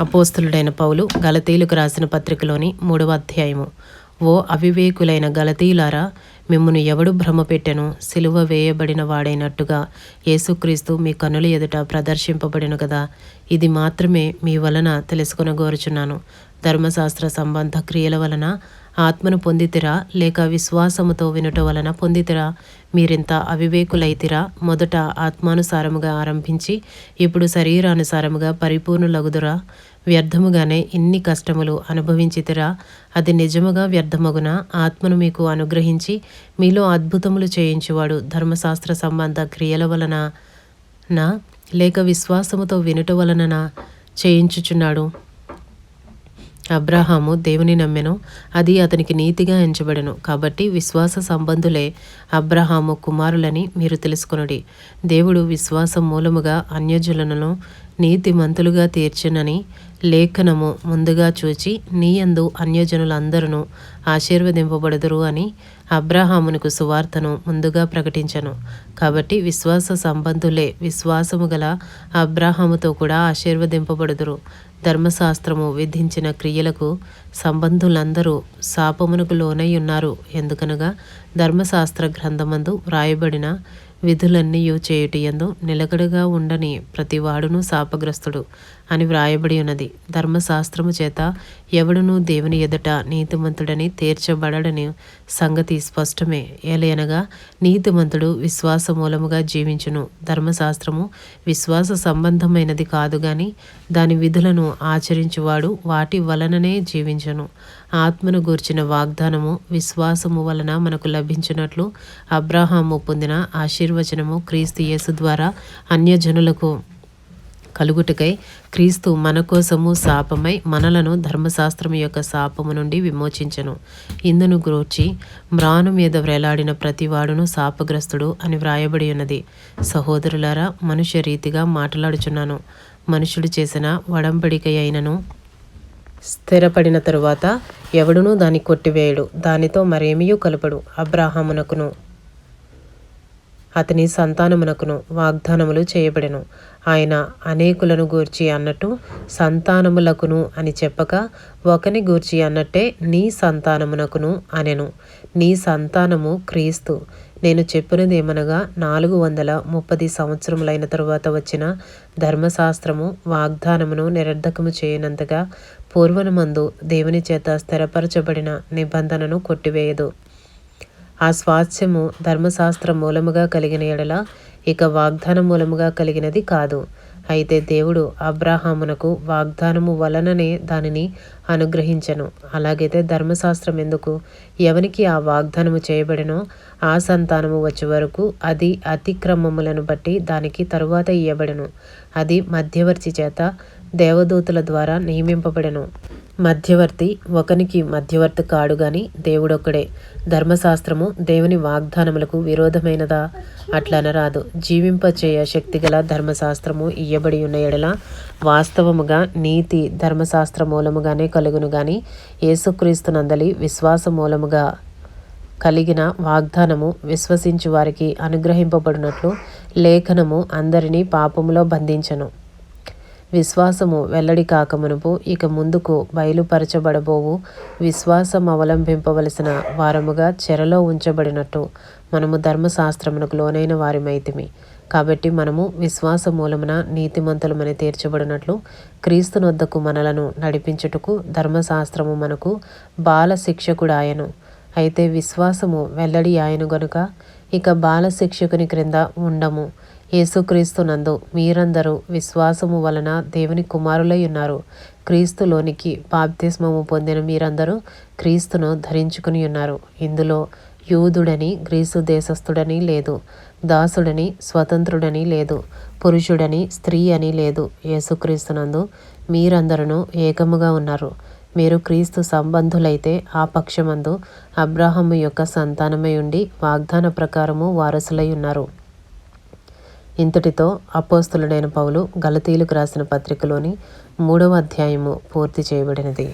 అపోస్తులుడైన పౌలు గలతీలకు రాసిన పత్రికలోని మూడవ అధ్యాయము. ఓ అవివేకులైన గలతీలారా మిమ్మను ఎవడు భ్రమపెట్టెను సిలువ వేయబడిన వాడైనట్టుగా యేసుక్రీస్తు మీ కనుల ఎదుట ప్రదర్శింపబడిన కదా? ఇది మాత్రమే మీ వలన తెలుసుకొనగోరుచున్నాను. ధర్మశాస్త్ర సంబంధ క్రియల వలన ఆత్మను పొందితిరా లేక విశ్వాసముతో వినుట వలన పొందితిరా? మీరింత అవివేకులైతిరా? మొదట ఆత్మానుసారముగా ఆరంభించి ఇప్పుడు శరీరానుసారముగా పరిపూర్ణులగుదురా? వ్యర్థముగానే ఇన్ని కష్టములు అనుభవించితిరా? అది నిజముగా వ్యర్థమగున? ఆత్మను మీకు అనుగ్రహించి మీలో అద్భుతములు చేయించువాడు ధర్మశాస్త్ర సంబంధ క్రియల వలన నా? లేక విశ్వాసముతో వినుట వలన చేయించుచున్నాడు. అబ్రహాము దేవుని నమ్మెను. అది అతనికి నీతిగా ఎంచబడెను. కాబట్టి విశ్వాస సంబంధులే అబ్రహాము కుమారులని మీరు తెలుసుకొనుడి. దేవుడు విశ్వాసం మూలముగా అన్యజులను నీతిమంతులుగా తీర్చునని లేఖనము ముందుగా చూచి నీయందు అన్యజనులందరూ ఆశీర్వదింపబడదురు అని అబ్రహామునకు సువార్తను ముందుగా ప్రకటించను. కాబట్టి విశ్వాస సంబంధులే విశ్వాసము గల అబ్రహాముతో కూడా ఆశీర్వదింపబడుదురు. ధర్మశాస్త్రము విధించిన క్రియలకు సంబంధులందరూ శాపమునకు లోనై ఉన్నారు ఎందుకనగా ధర్మశాస్త్ర గ్రంథమందు వ్రాయబడిన విధులన్నీయు చేయుటియందు నిలకడగా ఉండని ప్రతివాడును శాపగ్రస్తుడు. అని వ్రాయబడి ఉన్నది. ధర్మశాస్త్రము చేత ఎవడునూ దేవుని ఎదుట నీతిమంతుడని తీర్చబడని సంగతి స్పష్టమే. ఏలయనగా నీతిమంతుడు విశ్వాస మూలముగా జీవించును. ధర్మశాస్త్రము విశ్వాస సంబంధమైనది కాదు గాని దాని విధులను ఆచరించువాడు వాటి వలననే జీవించును. ఆత్మను గూర్చిన వాగ్దానము విశ్వాసము వలన మనకు లభించినట్లు అబ్రాహాము పొందిన ఆశీర్వచనము క్రీస్తు యేసు ద్వారా అన్యజనులకు కలుగుటకై క్రీస్తు మన కోసము శాపమై మనలను ధర్మశాస్త్రం యొక్క శాపము నుండి విమోచించను. ఇందును గ్రోచి మ్రాను మీద వ్రేలాడిన ప్రతివాడును శాపగ్రస్తుడు అని వ్రాయబడి ఉన్నది. సహోదరులారా మనుష్య రీతిగా మాట్లాడుచున్నాను. మనుషుడు చేసిన వడంబడిక అయినను స్థిరపడిన తరువాత ఎవడునూ దాన్ని కొట్టివేయడు. దానితో మరేమీ కలపడు. అబ్రాహామునకును అతని సంతానమునకును వాగ్దానములు చేయబడెను. ఆయన అనేకులను గూర్చి అన్నట్టు సంతానములకును అని చెప్పక ఒకని గూర్చి అన్నట్టే నీ సంతానమునకును అనెను. నీ సంతానము క్రీస్తు. నేను చెప్పినదేమనగా నాలుగు వందల ముప్పది సంవత్సరములైన తరువాత వచ్చిన ధర్మశాస్త్రము వాగ్దానమును నిరర్ధకము చేయనంతగా పూర్వనమందు దేవుని చేత స్థిరపరచబడిన నిబంధనను కొట్టివేయదు. ఆ స్వాస్థ్యము ధర్మశాస్త్ర మూలముగా కలిగిన ఎడల ఇక వాగ్దాన మూలముగా కలిగినది కాదు. అయితే దేవుడు అబ్రాహామునకు వాగ్దానము వలననే దానిని అనుగ్రహించను. అలాగైతే ధర్మశాస్త్రం ఎందుకు ఎవనికి ఆ వాగ్దానము చేయబడినో ఆ సంతానము వచ్చే వరకు అది అతిక్రమములను బట్టి దానికి తరువాత ఇయ్యబడను. అది మధ్యవర్తి చేత దేవదూతుల ద్వారా నియమింపబడెను. మధ్యవర్తి ఒకనికి మధ్యవర్తి కాడు గాని దేవుడొక్కడే. ధర్మశాస్త్రము దేవుని వాగ్దానములకు విరోధమైనదా? అట్లనరాదు. జీవింపచేయ శక్తిగల ధర్మశాస్త్రము ఇయ్యబడి ఉన్న ఎడల వాస్తవముగా నీతి ధర్మశాస్త్ర మూలముగానే కలుగును గాని యేసుక్రీస్తునందలి విశ్వాస మూలముగా కలిగిన వాగ్దానము విశ్వసించు వారికి అనుగ్రహింపబడినట్లు లేఖనము అందరినీ పాపములో బంధించను. విశ్వాసము వెల్లడి కాకమునుపు ఇక ముందుకు బయలుపరచబడబోవు. విశ్వాసం అవలంబింపవలసిన వారముగా చెరలో ఉంచబడినట్టు మనము ధర్మశాస్త్రమునకు లోనైన వారిమైతిమి కాబట్టి మనము విశ్వాస మూలమున నీతిమంతులమని తీర్చబడినట్లు క్రీస్తునొద్దకు మనలను నడిపించుటకు ధర్మశాస్త్రము మనకు బాల శిక్షకుడాయను అయితే విశ్వాసము వెల్లడి ఆయన గనుక ఇక బాల శిక్షకుని క్రింద ఉండము. యేసుక్రీస్తునందు మీరందరూ విశ్వాసము వలన దేవుని కుమారులై ఉన్నారు. క్రీస్తులోనికి బాప్తిస్మము పొందిన మీరందరూ క్రీస్తును ధరించుకుని ఉన్నారు. ఇందులో యూదుడని గ్రీసు దేశస్థుడని లేదు. దాసుడని స్వతంత్రుడని లేదు. పురుషుడని స్త్రీ అని లేదు. యేసుక్రీస్తునందు మీరందరూ ఏకముగా ఉన్నారు. మీరు క్రీస్తు సంబంధులైతే ఆ పక్షమందు అబ్రాహము యొక్క సంతానమై ఉండి వాగ్దాన ప్రకారము వారసులై ఉన్నారు. ఇంతటితో అపోస్తులుడైన పౌలు గలతీలకు రాసిన పత్రికలోని మూడవ అధ్యాయము పూర్తి చేయబడినది.